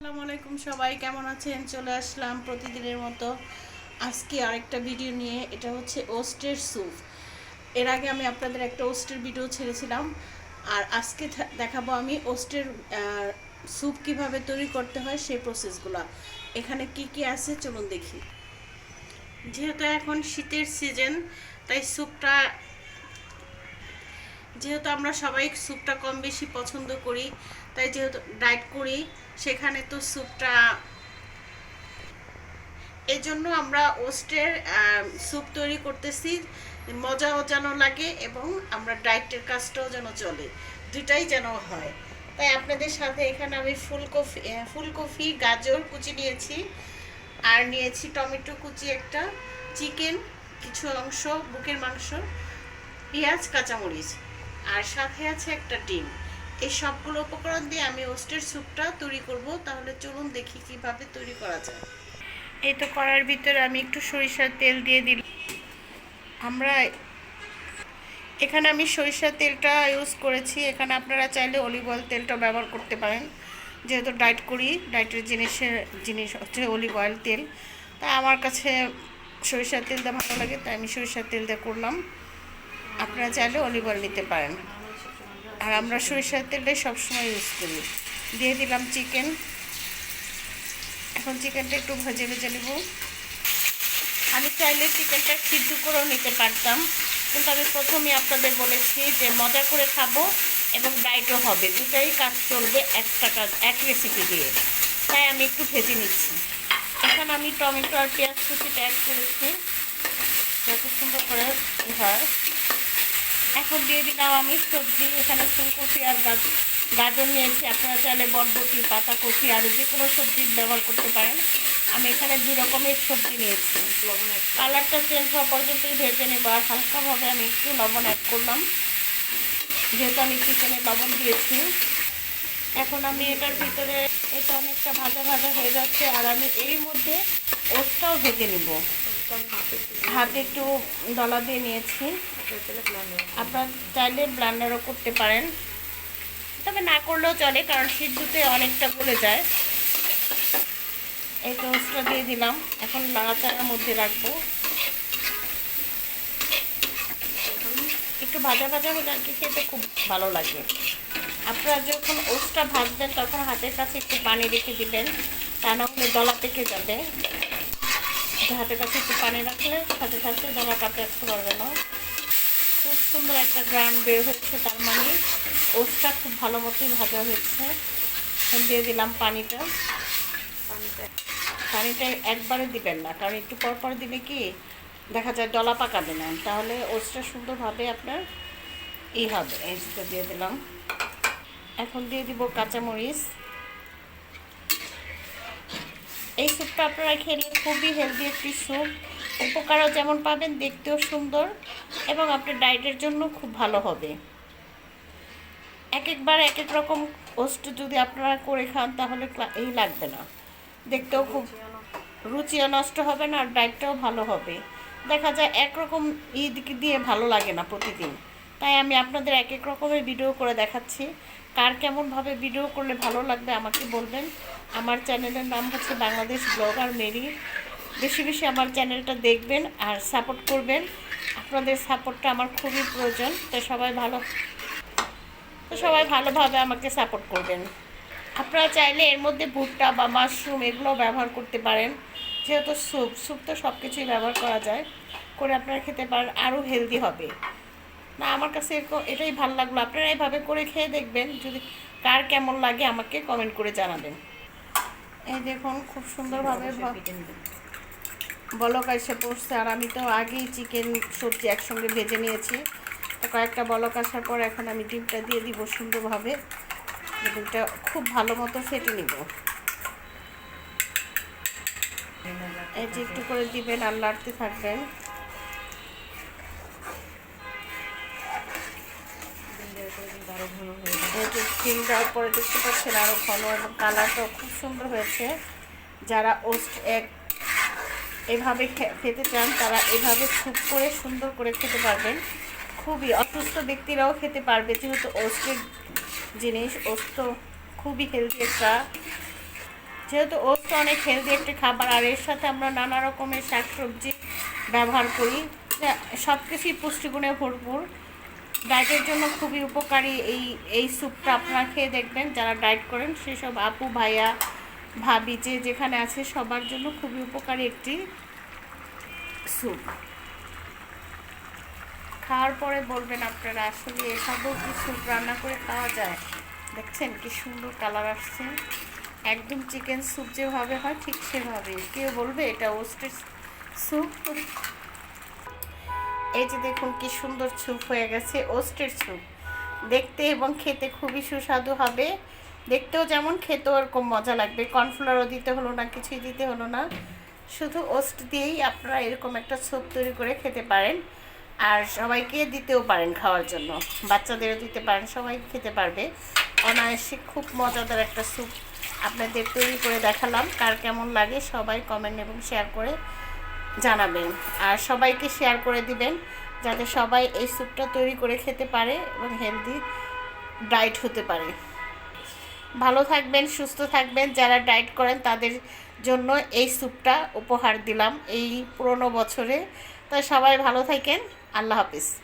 আসসালামু আলাইকুম সবাই, কেমন আছেন? চলে আসলাম প্রতিদিনের মতো আজকে আরেকটা ভিডিও নিয়ে, এটা হচ্ছে ওস্টের স্যুপ। এর আগে আমি আপনাদের একটা ওস্টের ভিডিও ছেড়েছিলাম, আর আজকে দেখাবো আমি ওস্টের স্যুপ কীভাবে তৈরি করতে হয়, সেই প্রসেসগুলো এখানে কি কি আছে, চলুন দেখি। যেহেতু এখন শীতের সিজন তাই স্যুপটা যেহেতু আমরা সবাই স্যুপটা কম বেশি পছন্দ করি, তাই যেহেতু ডায়েট করি, সেখানে তো স্যুপটা এই জন্য আমরা ওস্টের স্যুপ তৈরি করতেছি, মজাও যেন লাগে এবং আমরা ডায়েটের কাজটাও যেন চলে দুটাই যেন হয়। তাই আপনাদের সাথে এখানে আমি ফুলকপি ফুলকপি, গাজর কুচি নিয়েছি, আর নিয়েছি টমেটো কুচি একটা, চিকেন, কিছু অংশ, বুকের মাংস, পেঁয়াজ, কাঁচামরিচ। আর সাথে আছে একটা ডিম। এই সবগুলো উপকরণ দিয়ে আমি ওস্টের স্যুপটা তৈরি করব। তাহলে চলুন দেখি কীভাবে তৈরি করা যায়। এই তো করার ভিতরে আমি একটু সরিষার তেল দিয়ে দিলাম। আমরা এখানে আমি সরিষার তেলটা ইউজ করেছি। এখানে আপনারা চাইলে অলিভ অয়েল তেলটা ব্যবহার করতে পারেন। যেহেতু ডায়েট করি, ডায়েটের জিনিসের জিনিস হচ্ছে অলিভ অয়েল তেল। তাই আমার কাছে সরিষার তেলটা ভালো লাগে, তাই আমি সরিষার তেল দিয়ে করলাম। আপনারা চাইলে অলিভ অয়েল নিতে পারেন। আর আমরা সরিষার তেলটাই সবসময় ইউজ করি। দিয়ে দিলাম চিকেন এখন চিকেনটা একটু ভেজে ভেজে নেব। আমি চাইলে চিকেনটা সিদ্ধ করেও নিতে পারতাম। কিন্তু আমি প্রথমে আপনাদের বলেছি যে মজা করে খাব এবং ডাইটও হবে। দুটাই কাজ চলবে একটা কাজ এক রেসিপি দিয়ে। তাই আমি একটু ভেজে নিচ্ছি। এখন আমি টমেটো আর পেঁয়াজ কুচিটা অ্যাড করেছি। যত সুন্দর করে হয় এখন দিয়ে দিলাম আমি সবজি এখানে ফুলকপি আর গাজর গাজর নিয়েছি। আপনারা চাইলে বটবটি পাতাকপি আর যে কোনো সবজি ব্যবহার করতে পারেন। আমি এখানে দু রকমের সবজি নিয়েছি। কালারটা চেঞ্জ হওয়া পর্যন্তই ভেজে নেব আর হালকাভাবে আমি একটু লবণ অ্যাড করলাম। যেহেতু আমি চিকেনে লবণ দিয়েছি। এখন আমি এটার ভিতরে এটা অনেকটা ভাজা ভাজা হয়ে যাচ্ছে আর আমি এর মধ্যে ওটটাও ভেজে নিব। হাতে একটু ডলা দিয়ে নিয়েছি। আপনার চাইলে ব্লান্ডারও করতে পারেন। তবে না করলেও চলে, কারণ সিদ্ধতে অনেকটা গলে যায়। এই টোস্টটা দিয়ে দিলাম। এখন নাড়াচাড়ার মধ্যে রাখব। একটু ভাজা ভাজা হলে আর কি খেতে খুব ভালো লাগে। আপনারা যখন ওস্টটা ভাজবেন, তখন হাতের কাছে একটু পানি রেখে দিবেন। তা না হলে দলা পেকে যাবে। হাতের কাছে একটু পানি রাখলে সাথে সাথে দলা কাটে রাখতে পারবে না। খুব সুন্দর একটা গ্রান বের হয়েছে তার মানে ওটসটা খুব ভালো মতোই ভাজা হয়েছে। দিয়ে দিলাম পানিটা। পানিটা। পানিটা একবারে দিবেন না কারণ একটু পর পর দিলে কি দেখা যায় ডলা পাকাবে না। তাহলে ওটসটা সুন্দরভাবে আপনার ই হবে। এই যেটা দিয়ে দিলাম। এখন দিয়ে দিব কাঁচামরিচ। এই স্যুপটা আপনারা খেলে খুবই হেলদি একটি স্যুপ। উপকারও যেমন পাবেন, দেখতেও সুন্দর এবং আপনার ডায়েটের জন্য খুব ভালো হবে। এক একবার এক এক রকম ওস্ট যদি আপনারা করে খান, তাহলে এই লাগবে না। দেখতেও খুব রুচিও নষ্ট হবে না আর ডায়েটটাও ভালো হবে। দেখা যায় একরকম ঈদ দিয়ে ভালো লাগে না প্রতিদিন। তাই আমি আপনাদের এক এক রকমের ভিডিও করে দেখাচ্ছি। কার কেমনভাবে ভিডিও করলে ভালো লাগবে আমাকে বলবেন। আমার চ্যানেলের নাম হচ্ছে বাংলাদেশ ব্লগার মেরি। বেশি বেশি আমার চ্যানেলটা দেখবেন আর সাপোর্ট করবেন। আপনাদের সাপোর্টটা আমার খুবই প্রয়োজন। তো সবাই ভালো তো সবাই ভালোভাবে আমাকে সাপোর্ট করবেন। আপনারা চাইলে এর মধ্যে ভুট্টা বা মাশরুম এগুলো ব্যবহার করতে পারেন। যেহেতু স্যুপ স্যুপ তো সব কিছুই ব্যবহার করা যায়। করে আপনারা খেতে পারেন আরও হেলদি হবে। না আমার কাছে এরকম এটাই ভালো লাগল। আপনারা এইভাবে করে খেয়ে দেখবেন। যদি কার কেমন লাগে আমাকে কমেন্ট করে জানাবেন। এই দেখুন খুব সুন্দরভাবে বলক এসে পড়ছে, আর আমি তো আগেই চিকেন সবজি একসঙ্গে ভেজে নিয়েছি। তো কয়েকটা বলক আসার পর এখন আমি ডিমটা দিয়ে দিব সুন্দরভাবে। ডিমটা খুব ভালো মতো ফেটে নিব। এই যে একটু করে দিবেন, আর লাড়তে থাকবেন। যে দেওয়ার দেখতে পাচ্ছেন আরও ঘন এবং কালারটাও খুব সুন্দর হয়েছে। যারা ওস্ট এক এভাবে খেতে চান, তারা এভাবে খুব করে সুন্দর করে খেতে পারবেন। খুবই অসুস্থ ব্যক্তিরাও খেতে পারবে, যেহেতু ওস্টের জিনিস, ওস্ত খুবই হেলদি একটা, যেহেতু ওটস অনেক হেলদি একটি খাবার, আর এর সাথে আমরা নানা রকমের শাকসবজি ব্যবহার করি। সব কিছুই পুষ্টিগুণে ভরপুর। ডায়েটের জন্য খুবই উপকারী এই এই স্যুপটা আপনারা খেয়ে দেখবেন, যারা ডায়েট করেন, সেসব আপু, ভাইয়া ভাবি যে যেখানে আছে সবার জন্য খুবই উপকারী একটি স্যুপ খাওয়ার পরে বলবেন আপনারা, আসলে এসবও কি স্যুপ রান্না করে খাওয়া যায়? দেখছেন কি সুন্দর কালার আসছে। একদম চিকেন স্যুপ যেভাবে হয় ঠিক সেভাবে। কেউ বলবে এটা ওস্টের স্যুপ এই যে দেখুন কি সুন্দর স্যুপ হয়ে গেছে ওস্টের স্যুপ দেখতে এবং খেতে খুবই সুস্বাদু হবে। দেখতেও যেমন খেতেও এরকম মজা লাগবে। কর্নফ্লাওয়ারও দিতে হলো না, কিছুই দিতে হলো না। শুধু ওস্ট দিয়েই আপনারা এরকম একটা স্যুপ তৈরি করে খেতে পারেন। আর সবাইকে দিতেও পারেন খাওয়ার জন্য। বাচ্চাদেরও দিতে পারেন, সবাই খেতে পারবে। অনায়াসে খুব মজাদার একটা স্যুপ আপনাদের তৈরি করে দেখালাম। কার কেমন লাগে সবাই কমেন্ট এবং শেয়ার করে জানাবেন। আর সবাইকে শেয়ার করে দিবেন, যাতে সবাই এই স্যুপটা তৈরি করে খেতে পারে এবং হেলদি ডায়েট হতে পারে। ভালো থাকবেন, সুস্থ থাকবেন। যারা ডায়েট করেন, তাদের জন্য এই স্যুপটা উপহার দিলাম এই পুরনো বছরে। তাই সবাই ভালো থাকেন। আল্লাহ হাফিজ।